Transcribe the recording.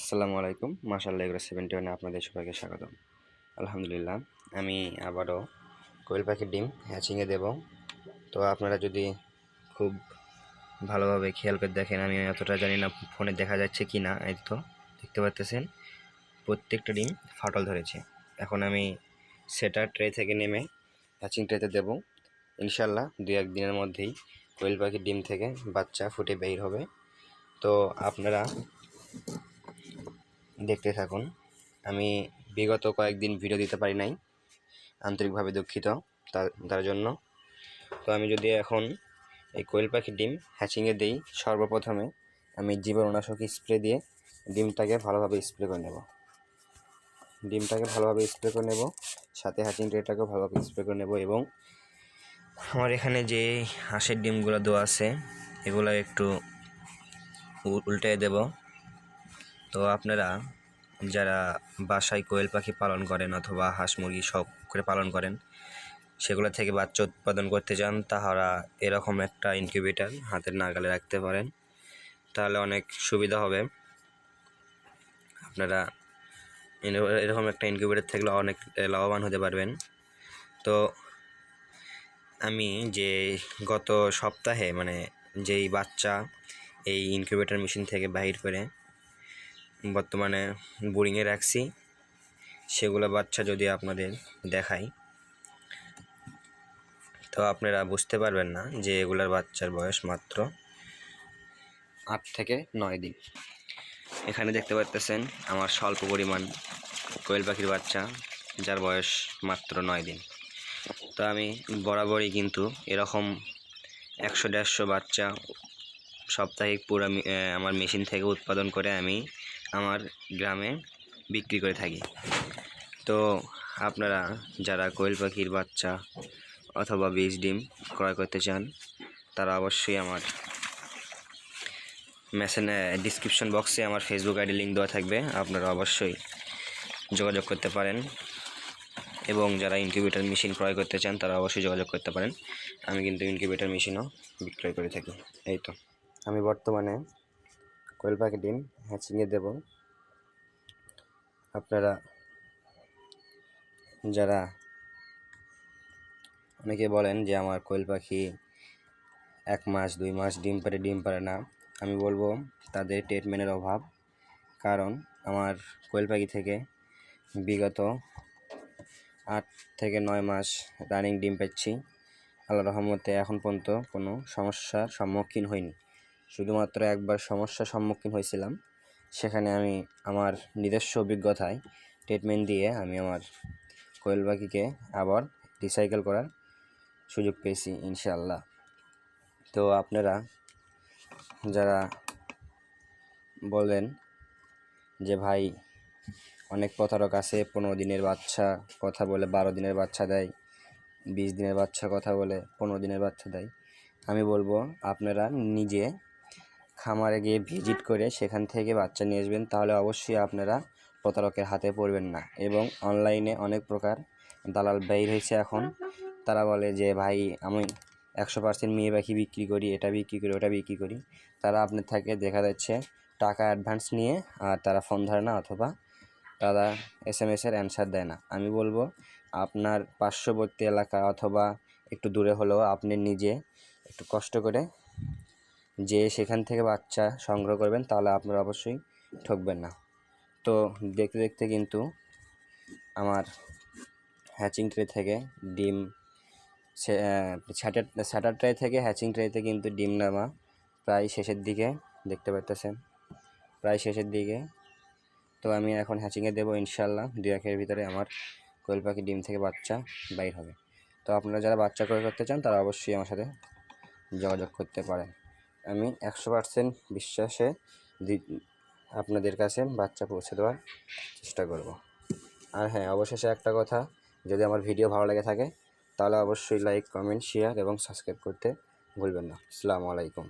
আসসালামু আলাইকুম। মাশাল্লাহ এগুলো সেভেন্টি ওয়ানে আপনাদের সবাইকে স্বাগতম। আলহামদুলিল্লাহ, আমি আবারও কোয়েল পাখির ডিম হ্যাচিংয়ে দেব। তো আপনারা যদি খুব ভালোভাবে খেয়াল করে দেখেন, আমি অতটা জানি না ফোনে দেখা যাচ্ছে কি না এই তো দেখতে পাচ্তেছেন প্রত্যেকটা ডিম ফাটল ধরেছে। এখন আমি সেটা ট্রে থেকে নেমে হ্যাচিং ট্রেতে দেবো। ইনশাল্লাহ দু এক দিনের মধ্যেই কোয়েল পাখির ডিম থেকে বাচ্চা ফুটে বের হবে। তো আপনারা দেখতে থাকুন। আমি বিগত কয়েকদিন ভিডিও দিতে পারি নাই, আন্তরিকভাবে দুঃখিত তার জন্য। তো আমি যদি এখন এই কোয়েল পাখির ডিম হ্যাচিংয়ে দিই, সর্বপ্রথমে আমি জীবাণুনাশক স্প্রে দিয়ে ডিমটাকে ভালোভাবে স্প্রে করে নেব। ডিমটাকে ভালোভাবে স্প্রে করে নেব, সাথে হ্যাচিং ট্রেটাকেও ভালোভাবে স্প্রে করে নেব এবং আমার এখানে যে হাঁসের ডিমগুলো দেওয়া আছে, এগুলো একটু উল্টে দেব। তো আপনারা যারা বাসায় কোয়েল পাখি পালন করেন অথবা হাঁস মুরগি শখ করে পালন করেন, সেগুলো থেকে বাচ্চা উৎপাদন করতে চান তাহারা এরকম একটা ইনকিউবেটার হাতের নাগালে রাখতে পারেন। তাহলে অনেক সুবিধা হবে। আপনারা এরকম একটা ইনকিউবেটার থাকলে অনেক লাভবান হতে পারবেন। তো আমি যে গত সপ্তাহে মানে যেই বাচ্চা এই ইনকিউবেটার মেশিন থেকে বাহির করে বর্তমানে বোরিংয়ে রাখছি। সেগুলো বাচ্চা যদি আপনাদের দেখাই। তো আপনারা বুঝতে পারবেন না যে এগুলার বাচ্চার বয়স মাত্র আট থেকে নয় দিন। এখানে দেখতে পাচ্তেছেন আমার স্বল্প পরিমাণ কোয়েল পাখির বাচ্চা, যার বয়স মাত্র নয় দিন। তো আমি বরাবরই কিন্তু এরকম একশো দেড়শো বাচ্চা সাপ্তাহিক পুরো আমার মেশিন থেকে উৎপাদন করে আমি আমার গ্রামে বিক্রি করে থাকি। তো আপনারা যারা কোয়েল পাখির বাচ্চা অথবা বীজ ডিম ক্রয় করতে চান, তারা অবশ্যই আমার মেসেন ডিসক্রিপশন বক্সে আমার ফেসবুক আইডি লিঙ্ক দেওয়া থাকবে। আপনারা অবশ্যই যোগাযোগ করতে পারেন এবং যারা ইনকিউবেটার মেশিন ক্রয় করতে চান, তারা অবশ্যই যোগাযোগ করতে পারেন। আমি কিন্তু ইনকিউবেটার মেশিনও বিক্রয় করে থাকি। এই তো। আমি বর্তমানে কোয়েল পাখি ডিম হ্যাচিংয়ে দেব। আপনারা যারা অনেকে বলেন যে আমার কোয়েল পাখি এক মাস, দুই মাস ডিম পারে ডিম পারে না, আমি বলব তাদের ট্রিটমেন্টের অভাব। কারণ আমার কোয়েল পাখি থেকে বিগত আট থেকে নয় মাস রানিং ডিম পাচ্ছি। আল্লাহ রহমতে এখন পর্যন্ত কোনো সমস্যার সম্মুখীন হইনি। শুধুমাত্র একবার সমস্যার সম্মুখীন হয়েছিলাম। সেখানে আমি আমার নিজস্ব অভিজ্ঞতায় ট্রিটমেন্ট দিয়ে আমি আমার কোয়েল পাখিকে আবার রিসাইকেল করার সুযোগ পেয়েছি, ইনশাআল্লাহ। তো আপনারা যারা বলেন যে, ভাই, অনেক প্রতারক আছে, পনেরো দিনের বাচ্চা কথা বলে, বারো দিনের বাচ্চা দেয়, বিশ দিনের বাচ্চা কথা বলে, পনেরো দিনের বাচ্চা দেয়। আমি বলব, আপনারা নিজে খামারে গিয়ে ভিজিট করে সেখান থেকে বাচ্চা নিয়ে আসবেন, তাহলে অবশ্যই আপনারা প্রতারকের হাতে পড়বেন না। এবং অনলাইনে অনেক প্রকার দালাল বের হয়েছে এখন। তারা বলে যে, ভাই, আমি একশো পার্সেন্ট মেয়ে পাখি বিক্রি করি, এটা বিক্রি করি, ওটা বিক্রি করি। তারা আপনার থাকে দেখা যাচ্ছে টাকা অ্যাডভান্স নিয়ে, আর তারা ফোন ধরে না, অথবা তারা এস এম এসের অ্যান্সার দেয় না। আমি বলব, আপনার পার্শ্ববর্তী এলাকা অথবা একটু দূরে হলেও আপনি নিজে একটু কষ্ট করে যে সেখান থেকে বাচ্চা সংগ্রহ করবেন, তাহলে আপনারা অবশ্যই ঠকবেন না। তো দেখতে দেখতে কিন্তু আমার হ্যাচিং ট্রে থেকে ডিম স্যাটার ট্রে থেকে হ্যাচিং ট্রেতে কিন্তু ডিম নামা প্রায় শেষের দিকে, দেখতে পারতেছেন প্রায় শেষের দিকে। তো আমি এখন হ্যাচিংয়ে দেবো ইনশাল্লাহ দু একের ভিতরে আমার কোয়েল পাখি ডিম থেকে বাচ্চা বাইর হবে। তো আপনারা যারা বাচ্চা ক্রয় করতে চান, তারা অবশ্যই আমার সাথে যোগাযোগ করতে পারেন। আমি একশো পার্সেন্ট বিশ্বাসে আপনাদের কাছে বাচ্চা পৌঁছে দেওয়ার চেষ্টা করব। আর হ্যাঁ অবশেষে একটা কথা, যদি আমার ভিডিও ভালো লেগে থাকে, তাহলে অবশ্যই লাইক কমেন্ট শেয়ার এবং সাবস্ক্রাইব করতে ভুলবেন না। আসসালামু আলাইকুম।